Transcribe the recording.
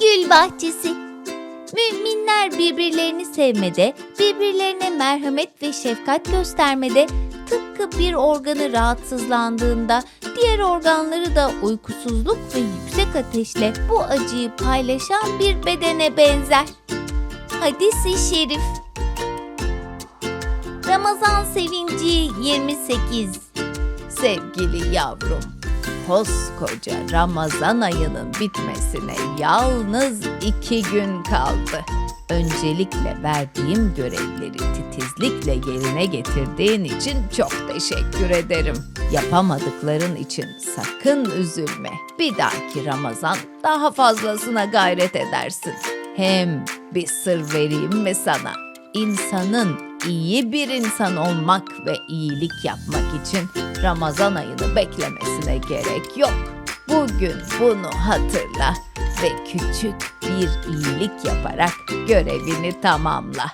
Gül bahçesi. Müminler birbirlerini sevmede, birbirlerine merhamet ve şefkat göstermede, tıpkı bir organı rahatsızlandığında diğer organları da uykusuzluk ve yüksek ateşle bu acıyı paylaşan bir bedene benzer. Hadis-i şerif. Ramazan sevinci 28. Sevgili yavrum, koskoca Ramazan ayının bitmesine yalnız iki gün kaldı. Öncelikle verdiğim görevleri titizlikle yerine getirdiğin için çok teşekkür ederim. Yapamadıkların için sakın üzülme. Bir dahaki Ramazan daha fazlasına gayret edersin. Hem bir sır vereyim mi sana? İnsanın iyi bir insan olmak ve iyilik yapmak için Ramazan ayını beklemesine gerek yok. Bugün bunu hatırla ve küçük bir iyilik yaparak görevini tamamla.